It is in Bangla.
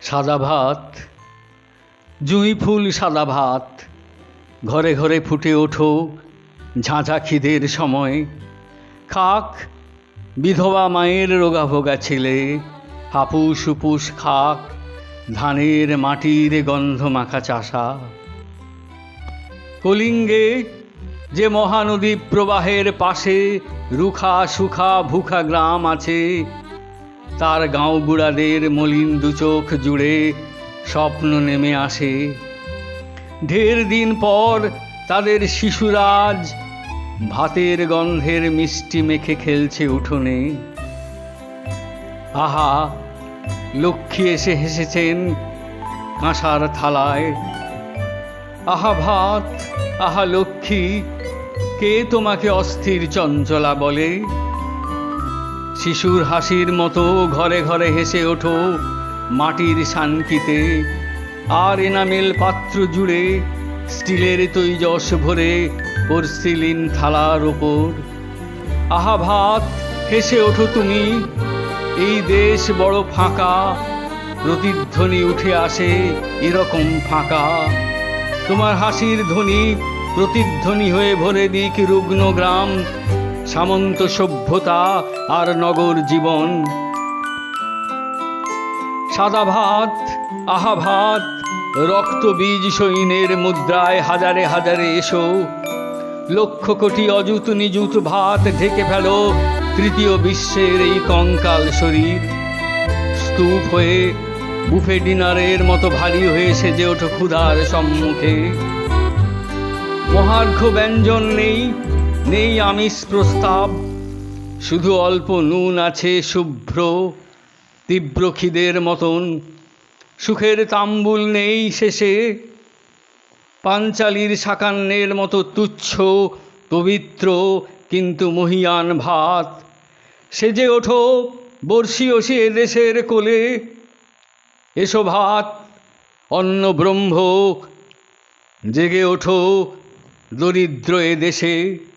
সাদা ভাত, জুঁই ফুল সাদা ভাত, ঘরে ঘরে ফুটে ওঠো ঝাঁঝা খিদের সময়। খাক, বিধবা মায়ের রোগাভোগা ছেলে, হাপুস উপুস খাক, ধানের মাটির গন্ধ মাখা চাষা। কলিঙ্গে যে মহানদী প্রবাহের পাশে রুখা সুখা ভুখা গ্রাম আছে তার গাঁওগুড়াদের মলিন দুচোখ জুড়ে স্বপ্ন নেমে আসে। ঢের দিন পর তাদের শিশুরাজ ভাতের গন্ধের মিষ্টি মেখে খেলছে উঠোনে। আহা, লক্ষ্মী এসে হেসেছেন কাঁসার থালায়। আহা ভাত, আহা লক্ষ্মী, কে তোমাকে অস্থির চঞ্চলা বলে? শিশুর হাসির মতো ঘরে ঘরে হেসে ওঠো মাটির শানকিতে আর এনামেল পাত্র জুড়ে স্টিলের তৈজস ভরে পোর্সিলিন থালার ওপর। আহা ভাত, হেসে ওঠো তুমি, এই দেশ বড় ফাঁকা, প্রতিধ্বনি উঠে আসে এরকম ফাঁকা। তোমার হাসির ধ্বনি প্রতিধ্বনি হয়ে ভরে দিক রুগ্ন গ্রাম সামন্ত সভ্যতা আর নগর জীবন। সাদা ভাত, আহা ভাত, রক্ত বীজ সৈন্যের মুদ্রায় হাজারে হাজারে এসো। লক্ষ কোটি অযুত নিযুত ভাত ঢেকে ফেলো তৃতীয় বিশ্বের এই কঙ্কাল শরীর। স্তূপ হয়ে বুফে ডিনারের মতো ভারী হয়ে সেজে ওঠো ক্ষুধার সম্মুখে। মহার্ঘ ব্যঞ্জন নেই নেই আমিষ প্রস্তাব। শুধু অল্প নুন আছে শুভ্র, তীব্র খিদের মতন। সুখের তাম্বুল নেই শেষে। পাঞ্চালির সাকান্নের মতো তুচ্ছ, পবিত্র কিন্তু মহিয়ান ভাত। সেজে ওঠো বর্ষি বর্ষীয়সী এদেশের কোলে। এসো ভাত, অন্ন ব্রহ্ম। জেগে ওঠো দরিদ্র এ দেশে।